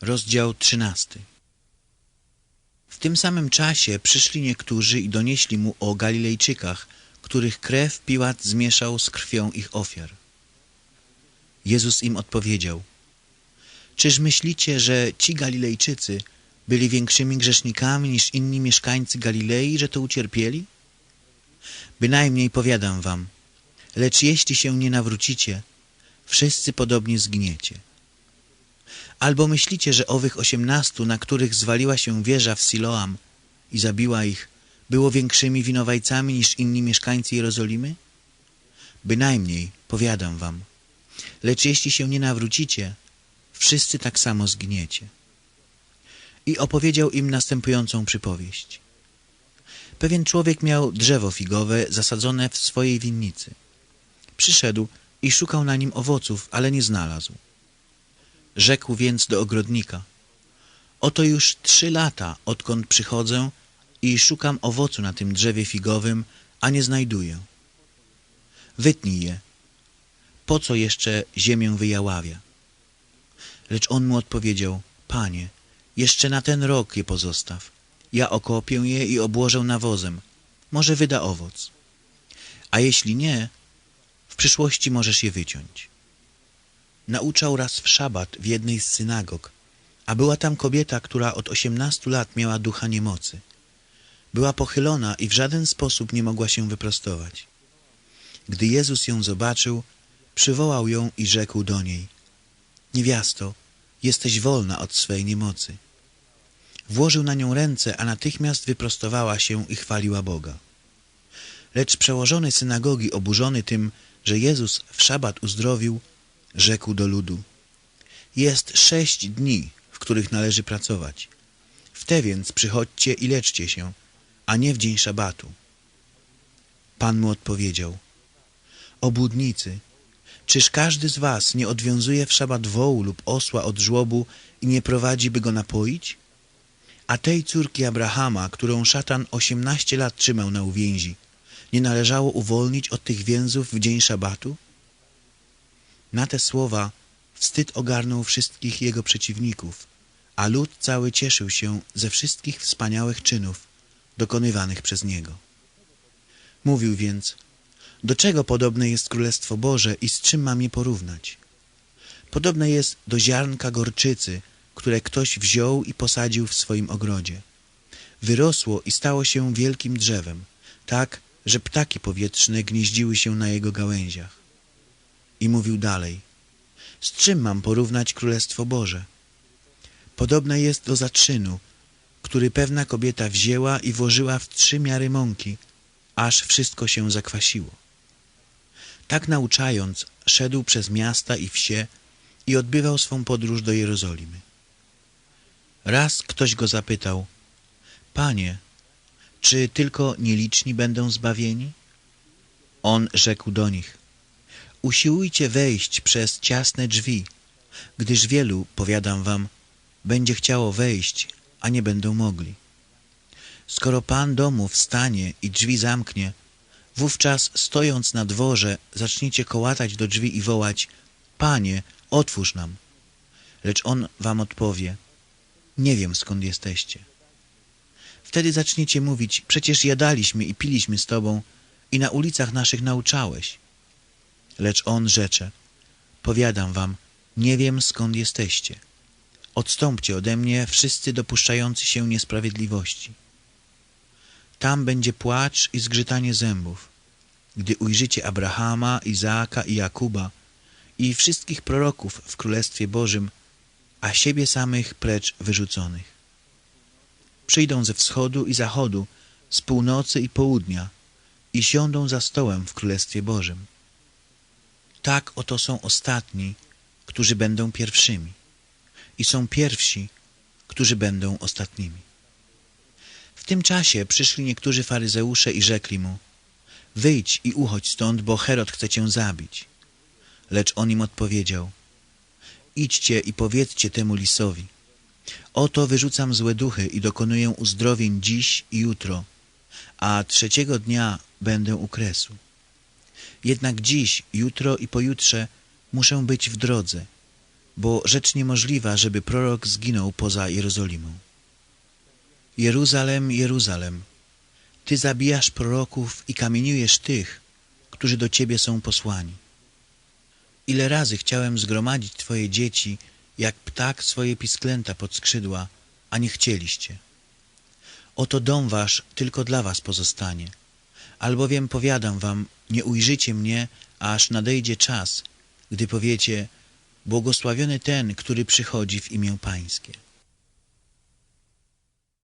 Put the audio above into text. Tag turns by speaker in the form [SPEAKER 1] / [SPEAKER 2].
[SPEAKER 1] Rozdział trzynasty W tym samym czasie przyszli niektórzy i donieśli mu o Galilejczykach, których krew Piłat zmieszał z krwią ich ofiar. Jezus im odpowiedział Czyż myślicie, że ci Galilejczycy byli większymi grzesznikami niż inni mieszkańcy Galilei, że to ucierpieli? Bynajmniej powiadam wam, lecz jeśli się nie nawrócicie, wszyscy podobnie zginiecie. Albo myślicie, że owych osiemnastu, na których zwaliła się wieża w Siloam i zabiła ich, było większymi winowajcami niż inni mieszkańcy Jerozolimy? Bynajmniej, powiadam wam, lecz jeśli się nie nawrócicie, wszyscy tak samo zgniecie. I opowiedział im następującą przypowieść. Pewien człowiek miał drzewo figowe zasadzone w swojej winnicy. Przyszedł i szukał na nim owoców, ale nie znalazł. Rzekł więc do ogrodnika, oto już trzy lata, odkąd przychodzę i szukam owocu na tym drzewie figowym, a nie znajduję. Wytnij je. Po co jeszcze ziemię wyjaławia? Lecz on mu odpowiedział, panie, jeszcze na ten rok je pozostaw. Ja okopię je i obłożę nawozem. Może wyda owoc. A jeśli nie, w przyszłości możesz je wyciąć. Nauczał raz w szabat w jednej z synagog, a była tam kobieta, która od osiemnastu lat miała ducha niemocy. Była pochylona i w żaden sposób nie mogła się wyprostować. Gdy Jezus ją zobaczył, przywołał ją i rzekł do niej Niewiasto, jesteś wolna od swej niemocy. Włożył na nią ręce, a natychmiast wyprostowała się i chwaliła Boga. Lecz przełożony synagogi, oburzony tym, że Jezus w szabat uzdrowił, rzekł do ludu Jest sześć dni, w których należy pracować. W te więc przychodźcie i leczcie się, a nie w dzień szabatu. Pan mu odpowiedział Obłudnicy, czyż każdy z was nie odwiązuje w szabat wołu lub osła od żłobu i nie prowadzi, by go napoić? A tej córki Abrahama, którą szatan osiemnaście lat trzymał na uwięzi, nie należało uwolnić od tych więzów w dzień szabatu? Na te słowa wstyd ogarnął wszystkich jego przeciwników, a lud cały cieszył się ze wszystkich wspaniałych czynów dokonywanych przez niego. Mówił więc, do czego podobne jest Królestwo Boże i z czym mam je porównać? Podobne jest do ziarnka gorczycy, które ktoś wziął i posadził w swoim ogrodzie. Wyrosło i stało się wielkim drzewem, tak, że ptaki powietrzne gnieździły się na jego gałęziach. I mówił dalej, z czym mam porównać Królestwo Boże? Podobne jest do zaczynu, który pewna kobieta wzięła i włożyła w trzy miary mąki, aż wszystko się zakwasiło. Tak nauczając, szedł przez miasta i wsie i odbywał swą podróż do Jerozolimy. Raz ktoś go zapytał, Panie, czy tylko nieliczni będą zbawieni? On rzekł do nich, usiłujcie wejść przez ciasne drzwi, gdyż wielu, powiadam wam, będzie chciało wejść, a nie będą mogli. Skoro Pan domu wstanie i drzwi zamknie, wówczas stojąc na dworze zaczniecie kołatać do drzwi i wołać Panie, otwórz nam. Lecz On wam odpowie Nie wiem, skąd jesteście. Wtedy zaczniecie mówić Przecież jadaliśmy i piliśmy z Tobą i na ulicach naszych nauczałeś. Lecz On rzecze Powiadam wam, nie wiem, skąd jesteście. Odstąpcie ode mnie wszyscy dopuszczający się niesprawiedliwości. Tam będzie płacz i zgrzytanie zębów, gdy ujrzycie Abrahama, Izaaka i Jakuba i wszystkich proroków w Królestwie Bożym, a siebie samych precz wyrzuconych. Przyjdą ze wschodu i zachodu, z północy i południa i siądą za stołem w Królestwie Bożym. Tak oto są ostatni, którzy będą pierwszymi i są pierwsi, którzy będą ostatnimi. W tym czasie przyszli niektórzy faryzeusze i rzekli mu Wyjdź i uchodź stąd, bo Herod chce cię zabić. Lecz on im odpowiedział Idźcie i powiedzcie temu lisowi Oto wyrzucam złe duchy i dokonuję uzdrowień dziś i jutro, a trzeciego dnia będę u kresu. Jednak dziś, jutro i pojutrze muszę być w drodze bo rzecz niemożliwa, żeby prorok zginął poza Jerozolimą. Jeruzalem, Jeruzalem, Ty zabijasz proroków i kamieniujesz tych, którzy do Ciebie są posłani. Ile razy chciałem zgromadzić Twoje dzieci, jak ptak swoje pisklęta pod skrzydła, a nie chcieliście. Oto dom wasz tylko dla was pozostanie. Albowiem powiadam wam, nie ujrzycie mnie, aż nadejdzie czas, gdy powiecie, błogosławiony ten, który przychodzi w imię Pańskie.